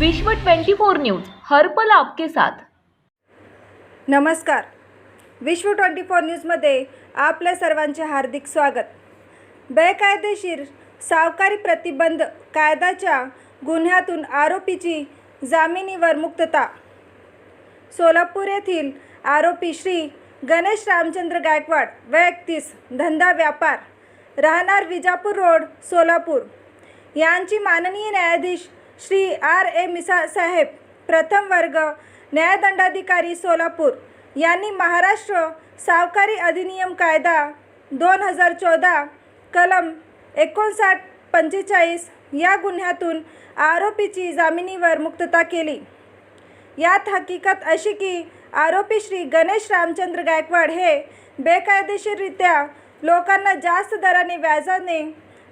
विश्व 24 न्यूज हर्पल आपके साथ. नमस्कार. विश्व ट्वेंटी फोर न्यूजमध्ये आपल्या सर्वांचे हार्दिक स्वागत. बेकायदेशीर सावकारी प्रतिबंध कायद्याच्या गुन्ह्यातून आरोपीची जामिनीवर मुक्तता. सोलापूर येथील आरोपी श्री गणेश रामचंद्र गायकवाड वय एकतीस धंदा व्यापार राहणार विजापूर रोड सोलापूर. यांची माननीय न्यायाधीश श्री आर ए मिसा साहेब प्रथम वर्ग न्यायदंडाधिकारी सोलापूर. यांनी महाराष्ट्र सावकारी अधिनियम कायदा दोन हजार चौदा कलम एकोणसाठ पंचेचाळीस या गुन्ह्यातून आरोपीची जामिनीवर मुक्तता केली. यात हकीकत अशी की आरोपी श्री गणेश रामचंद्र गायकवाड हे बेकायदेशीररित्या लोकांना जास्त दराने व्याजाने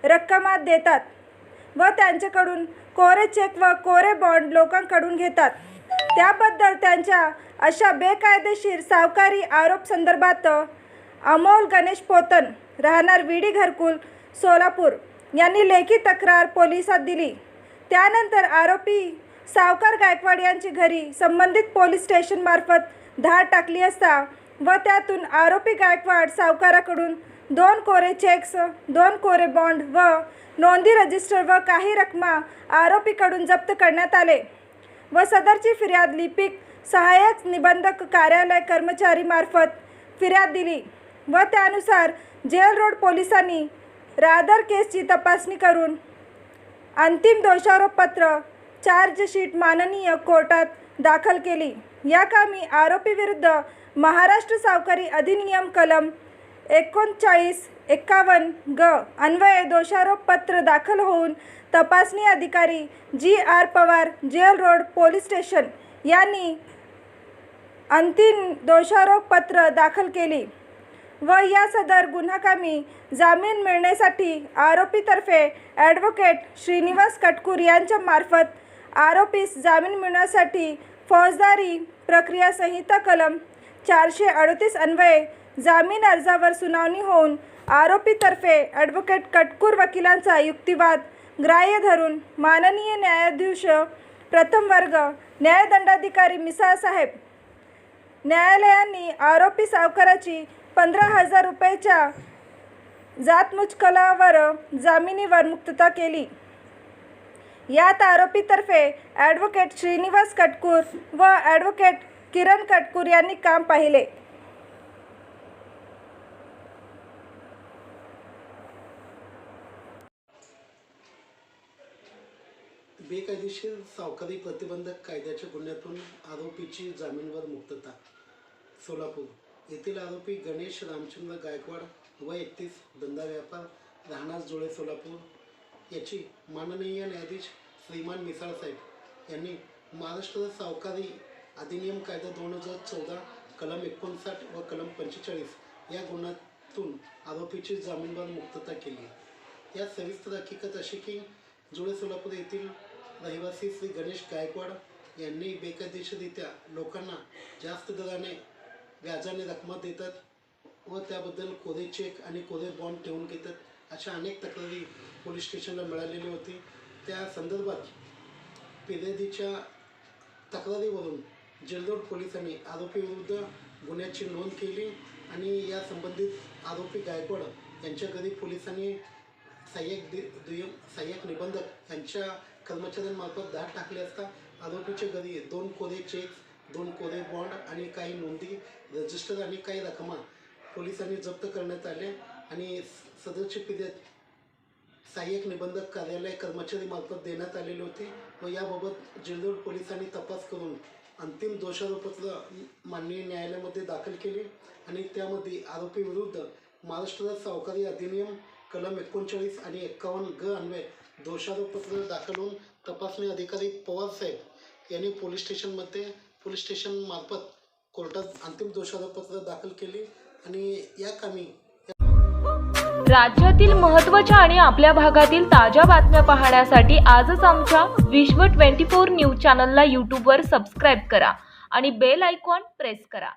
रक्कमात देतात व त्यांच्याकडून कोरे चेक व कोरे बॉन्ड लोकांकडून घेतात. त्याबद्दल त्यांच्या अशा बेकायदेशीर सावकारी आरोप संदर्भात अमोल गणेश पोतन राहणार विडी घरकुल सोलापूर यांनी लेखी तक्रार पोलिसात दिली. त्यानंतर आरोपी सावकार गायकवाड यांची घरी संबंधित पोलीस स्टेशनमार्फत धाड टाकली असता व त्यातून आरोपी गायकवाड सावकाराकडून दोन कोरे चेक्स दोन कोरे बॉन्ड व नोंदी रजिस्टर व काही रकमा आरोपीकडून जप्त करण्यात आले. व सदरची फिर्याद लिपिक सहाय्यक निबंधक कार्यालय कर्मचारीमार्फत फिर्याद दिली व त्यानुसार जेल रोड पोलिसांनी रादर केसची तपासणी करून अंतिम दोषारोपपत्र चार्जशीट माननीय कोर्टात दाखल केली. या कामी आरोपीविरुद्ध महाराष्ट्र सावकारी अधिनियम कलम एकोणचाळीस एक्कावन्न ग अन्वये दोषारोपपत्र दाखल होऊन तपासणी अधिकारी G R Pawar jail road police station यांनी अंतिम दोषारोपपत्र दाखल केली व या सदर गुन्हाकामी जामीन मिळण्यासाठी आरोपीतर्फे ॲडव्होकेट श्रीनिवास कटकूर यांच्या मार्फत आरोपीस जामीन मिळण्यासाठी फौजदारी प्रक्रिया संहिता कलम चारशे अडतीस अन्वये जामीन अर्जावर सुनावणी होऊन आरोपीतर्फे ॲडव्होकेट कटकूर वकिलांचा युक्तिवाद ग्राह्य धरून माननीय न्यायाधीश प्रथम वर्ग न्यायदंडाधिकारी मिसाळ साहेब. न्यायालयांनी आरोपी सावकाराची पंधरा हजार रुपयाच्या जातमुचकलावर जामिनीवर मुक्तता केली. यात आरोपीतर्फे ॲडव्होकेट श्रीनिवास कटकूर व ॲडव्होकेट किरण कटकूर यांनी काम पाहिले. बेकायदेशीर सावकारी प्रतिबंधक कायद्याच्या गुन्ह्यातून आरोपीची जामीनवर मुक्तता. सोलापूर येथील आरोपी गणेश रामचंद्र गायकवाड व एकतीस धंदा व्यापार राहणार जुळे सोलापूर. याची माननीय न्यायाधीश श्रीमान मिसाळ साहेब यांनी महाराष्ट्र सावकारी अधिनियम कायदा दोन हजार चौदा कलम एकोणसाठ व कलम पंचेचाळीस या गुन्ह्यातून आरोपीची जामीनवर मुक्तता केली या सविस्तर हकीकत अशी की जुळे सोलापूर येथील रहिवासी श्री गणेश गायकवाड यांनी बेकायदेशीररित्या लोकांना जास्त दराने व्याजाने रकमा देतात व त्याबद्दल कोरे चेक आणि कोरे बॉन्ड ठेवून घेतात अशा अनेक तक्रारी पोलीस स्टेशनला मिळालेली होती. त्या संदर्भात फिर्यादीच्या तक्रारीवरून जलदोड पोलिसांनी आरोपीविरुद्ध गुन्ह्याची नोंद केली आणि या संबंधित आरोपी गायकवाड यांच्या घरी पोलिसांनी सहाय्यक दि दुय्यम सहाय्यक निबंधक यांच्या कर्मचाऱ्यांमार्फत धाड टाकले असता आरोपीच्या घरी दोन कोरे चेक दोन कोरे बॉन्ड आणि काही नोंदी रजिस्टर आणि काही रकमा पोलिसांनी जप्त करण्यात आले आणि सदरची फिर्याद सहाय्यक निबंधक कार्यालय कर्मचारीमार्फत देण्यात आलेले होते व याबाबत जेलरोड पोलिसांनी तपास करून अंतिम दोषारोपत्र माननीय न्यायालयामध्ये दाखल केले आणि त्यामध्ये आरोपीविरुद्ध महाराष्ट्र सावकारी अधिनियम कलम एकोणचाळीस आणि एक्कावन्न ग अन्वये दोषारोपपत्र दाखल होऊन तपासणी अधिकारी पवार साहेब यांनी पोलीस स्टेशनमध्ये पोलीस स्टेशनमार्फत कोर्टात अंतिम दोषारोपत्र दाखल केले आणि या कामी राज्यातील महत्त्वाच्या आणि आपल्या भागातील ताज्या बातम्या पाहण्यासाठी आजच आमच्या विश्व 24 न्यूज चॅनलला यूट्यूबवर सबस्क्राईब करा आणि बेल आयकॉन प्रेस करा.